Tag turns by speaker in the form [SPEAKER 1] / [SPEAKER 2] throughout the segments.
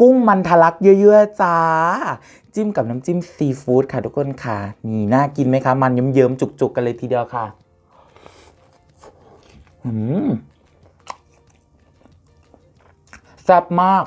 [SPEAKER 1] กุ้งมันทะลักเยอะๆจ้า จิ้มกับน้ำจิ้มซีฟู้ดค่ะทุกคนค่ะ นี่น่ากินไหมคะ มันเยิ้มๆจุก ๆ กันเลยทีเดียวค่ะ อืมแซ่บมาก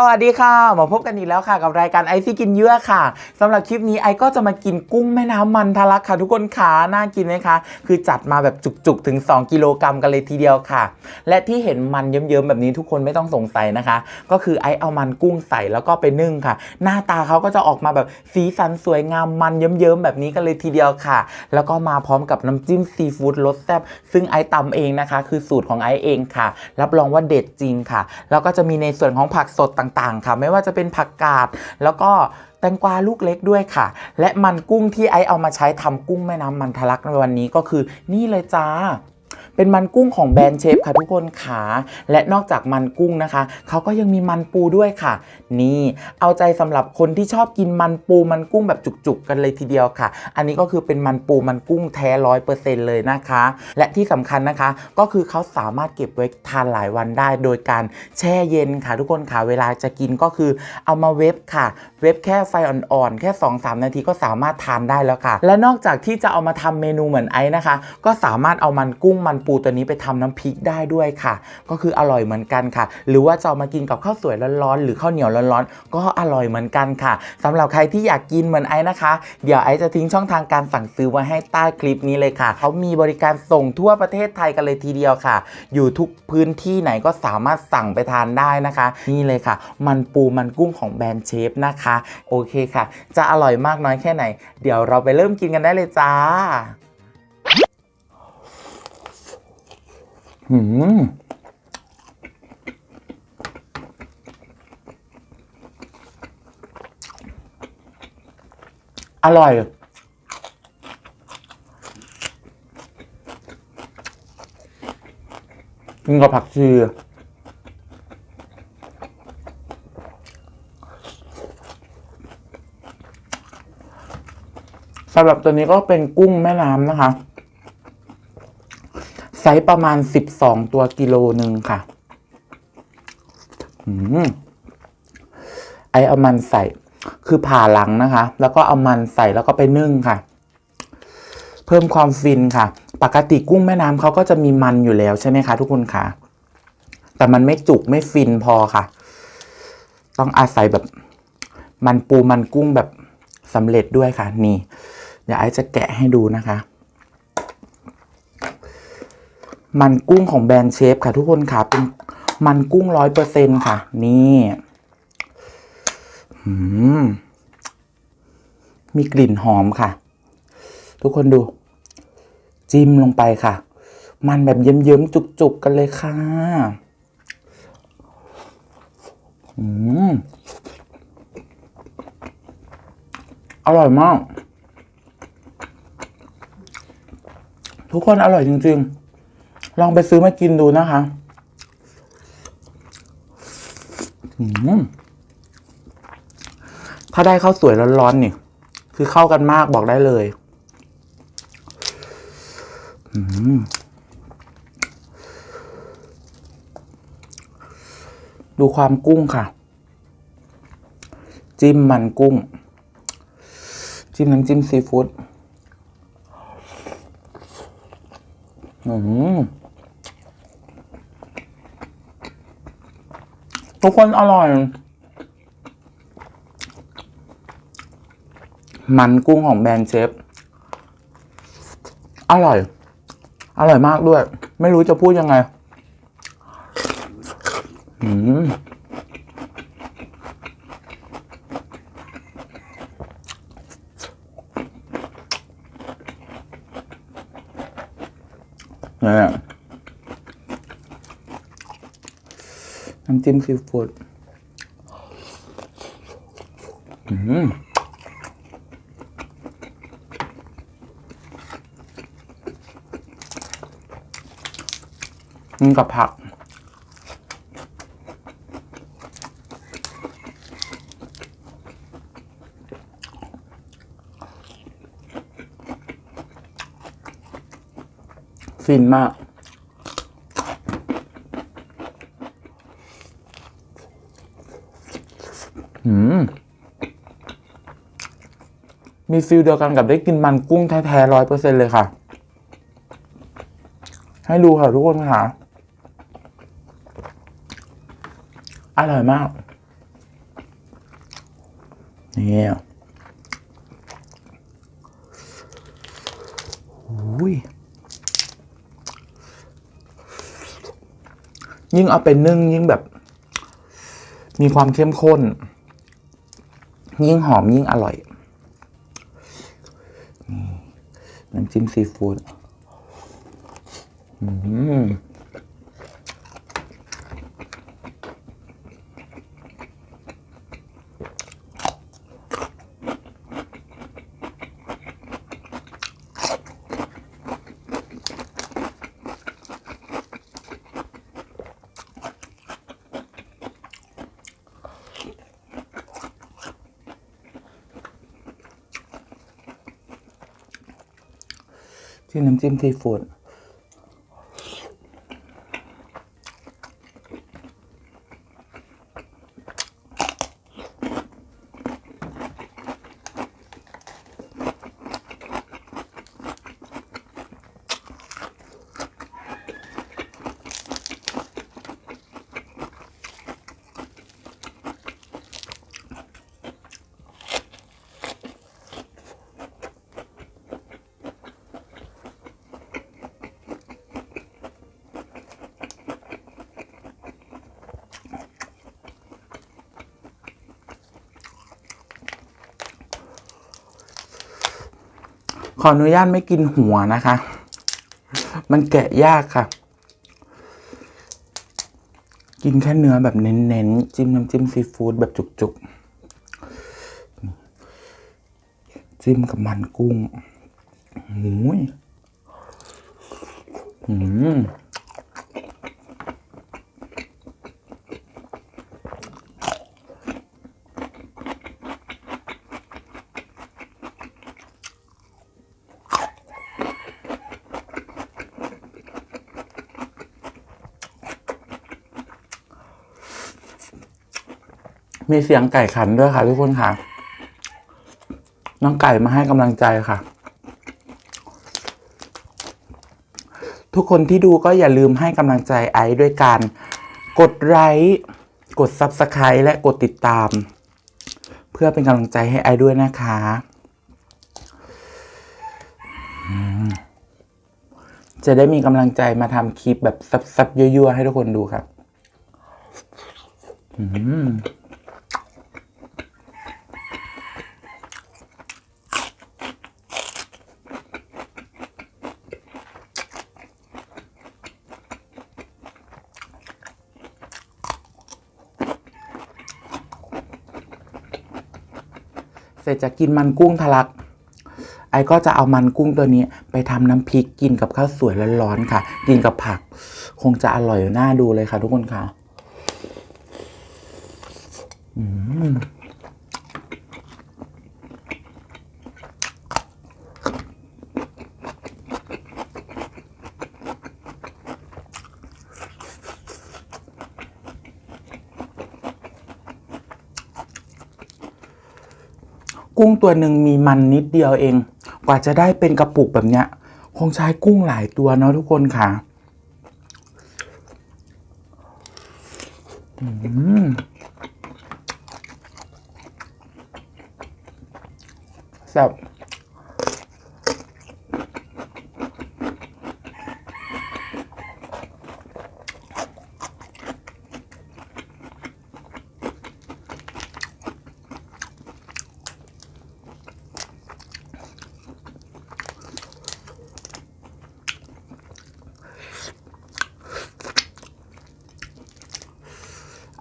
[SPEAKER 1] สวัสดีค่ะ มาพบกันอีกแล้วค่ะ กับรายการไอซี่กินเยื่อค่ะสำหรับคลิปนี้ไอก็จะมากินกุ้งแม่น้ำมันทะลักค่ะ ทุกคนค่ะน่ากินไหมคะ คือจัดมาแบบจุกๆ ถึง 2 กิโลกรัมกันเลยทีเดียวค่ะ และที่เห็นมันเยิ้มๆแบบนี้ทุกคนไม่ต้องสงสัยนะคะ ก็คือไอเอามันกุ้งใส่แล้วก็ไปนึ่งค่ะ หน้าตาเขาก็จะออกมาแบบสีสันสวยงามมันเยิ้มๆแบบนี้กันเลยทีเดียวค่ะ แล้วก็มาพร้อมกับน้ำจิ้มซีฟู้ดรสแซ่บซึ่งไอตำเองนะคะ คือสูตรของไอเองค่ะ รับรองว่าเด็ดจริงค่ะ แล้วก็จะมีในส่วนของผักสดต่างๆ ค่ะ ไม่ว่าจะเป็นผักกาดแล้วก็แตงกวาลูกเล็กด้วยค่ะ และมันกุ้งที่ไอเอามาใช้ทำกุ้งแม่น้ำมันทะลักในวันนี้ก็คือนี่เลยจ้า เป็นมันกุ้งของแบรนด์เชฟค่ะทุกคนค่ะและนอกจากมันกุ้งนะคะ เขาก็ยังมีมันปูด้วยค่ะ นี่เอาใจสำหรับคนที่ชอบกินมันปูมันกุ้งแบบจุกๆ กันเลยทีเดียวค่ะ อันนี้ก็คือเป็นมันปูมันกุ้งแท้ร้อยเปอร์เซ็นต์เลยนะคะ และที่สำคัญนะคะ ก็คือเขาสามารถเก็บไว้ทานหลายวันได้ โดยการแช่เย็นค่ะ ทุกคนค่ะเวลาจะกินก็คือเอามาเวฟค่ะ เวฟแค่ไฟอ่อนๆแค่2-3 นาทีก็สามารถทานได้แล้วค่ะ และนอกจากที่จะเอามาทำเมนูเหมือนไอ้นะคะ ก็สามารถเอามันกุ้งมันปูตัวนี้ไปทำน้ำพริกได้ด้วยค่ะ ก็คืออร่อยเหมือนกันค่ะ หรือว่าจะมากินกับข้าวสวยร้อนๆหรือข้าวเหนียวร้อนๆ ก็อร่อยเหมือนกันค่ะสำหรับใครที่อยากกินเหมือนไอ้นะคะ เดี๋ยวไอ้จะทิ้งช่องทางการสั่งซื้อไว้ให้ใต้คลิปนี้เลยค่ะ เขามีบริการส่งทั่วประเทศไทยกันเลยทีเดียวค่ะ อยู่ทุกพื้นที่ไหนก็สามารถสั่งไปทานได้นะคะ นี่เลยค่ะ มันปูมันกุ้งของแบรนด์เชฟนะคะ โอเคค่ะ จะอร่อยมากน้อยแค่ไหน เดี๋ยวเราไปเริ่มกินกันได้เลยจ้า หืมอร่อย กินกับผักชีสำหรับตัวนี้ก็เป็นกุ้งแม่น้ำนะคะ ไซส์ประมาณ12ตัวกิโลหนึ่งค่ะอืมไอเอามันใส่ คือผ่าหลังนะคะ แล้วก็เอามันใส่แล้วก็ไปนึ่งค่ะ เพิ่มความฟินค่ะ ปกติกุ้งแม่น้ำเขาก็จะมีมันอยู่แล้วใช่ไหมคะทุกคนคะแต่มันไม่จุกไม่ฟินพอค่ะ ต้องอาศัยแบบมันปูมันกุ้งแบบสำเร็จด้วยค่ะ นี่ เดี๋ยวไอจะแกะให้ดูนะคะ มันกุ้งของแบรนด์เชฟค่ะทุกคนค่ะเป็นมันกุ้งร้อยเปอร์เซ็นค่ะ นี่มีกลิ่นหอมค่ะ ทุกคนดู จิ้มลงไปค่ะ มันแบบเยิ้มๆจุกๆกันเลยค่ะอืมอร่อยมาก ทุกคนอร่อยจริง ๆ ลองไปซื้อมากินดูนะคะถ้าได้ข้าวสวยร้อนๆนี่ คือเข้ากันมากบอกได้เลยดูความกุ้งค่ะ จิ้มมันกุ้ง จิ้มน้ำจิ้มซีฟู้ดอืม ทุกคนอร่อย มันกุ้งของแบรนด์เชฟ อร่อย อร่อยมากด้วย ไม่รู้จะพูดยังไงอืมเนี่ย น้ำจิ้มซีฟู้ดอืมนี่กับผักฟินมาก มีฟิลเดียวกันกับได้กินมันกุ้งแท้ๆร้อยเปอร์เซ็นเลยค่ะ ให้ดูค่ะทุกคนค่ะ อร่อยมาก นี่อุ้ยยิ่งเอาไปนึ่งยิ่งแบบ มีความเข้มข้น ยิ่งหอมยิ่งอร่อยน้ำจิ้มซีฟู้ดอืม ที่น้ำจิ้มซีฟู้ด ขออนุญาตไม่กินหัวนะคะ มันแกะยากค่ะ กินแค่เนื้อแบบเน้นๆ จิ้มน้ำจิ้มซีฟู้ดแบบจุกๆ จิ้มกับมันกุ้งหูยอืม มีเสียงไก่ขันด้วยค่ะ ทุกคนค่ะ น้องไก่มาให้กำลังใจค่ะ ทุกคนที่ดูก็อย่าลืมให้กำลังใจไอซ์ด้วยการกดไลค์กด Subscribe และกดติดตาม เพื่อเป็นกำลังใจให้ไอซ์ด้วยนะคะจะได้มีกำลังใจมาทำคลิปแบบซับๆยั่วๆให้ทุกคนดูครับ อืม เสร็จจากกินมันกุ้งทะลัก ไอ้ก็จะเอามันกุ้งตัวนี้ไปทำน้ำพริกกินกับข้าวสวยร้อนๆค่ะ กินกับผัก คงจะอร่อยน่าดูเลยค่ะทุกคนค่ะ กุ้งตัวหนึ่งมีมันนิดเดียวเอง กว่าจะได้เป็นกระปุกแบบเนี้ย คงใช้กุ้งหลายตัวเนาะทุกคนค่ะอืมแซ่บ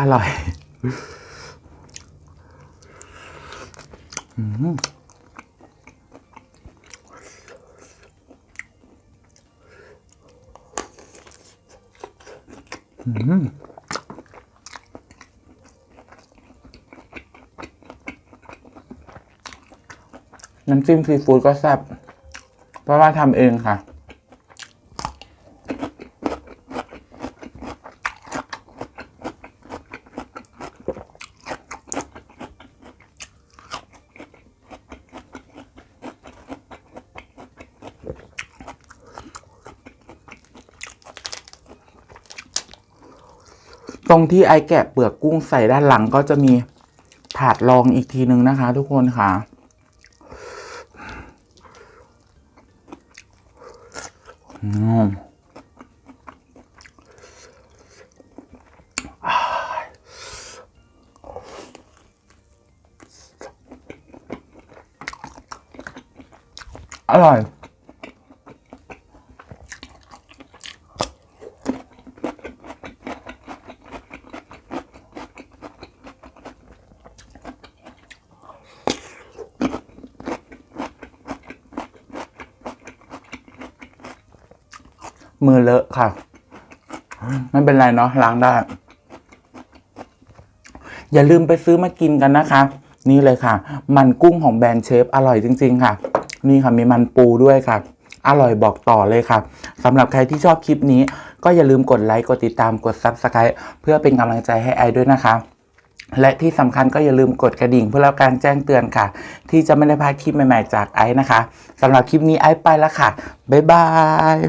[SPEAKER 1] อร่อยอืมน้ำจิ้มซีฟู้ดก็แซ่บเพราะว่าทำเองค่ะ ตรงที่ไอแกะเปลือกกุ้งใส่ด้านหลังก็จะมีถาดรองอีกทีนึงนะคะ ทุกคนค่ะอืมอร่อย มือเลอะค่ะ ไม่เป็นไรเนาะล้างได้ อย่าลืมไปซื้อมากินกันนะคะ นี่เลยค่ะ มันกุ้งของแบรนด์เชฟอร่อยจริง ๆ ค่ะ นี่ค่ะมีมันปูด้วยค่ะ อร่อยบอกต่อเลยค่ะสำหรับใครที่ชอบคลิปนี้ ก็อย่าลืมกดไลค์กดติดตามกด Subscribe เพื่อเป็นกำลังใจให้ไอด้วยนะคะและที่สำคัญก็อย่าลืมกดกระดิ่งเพื่อรับการแจ้งเตือนค่ะ ที่จะไม่ได้พลาดคลิปใหม่ๆจากไอซ์นะคะสำหรับคลิปนี้ไอซ์ไปแล้วค่ะ บ๊ายบาย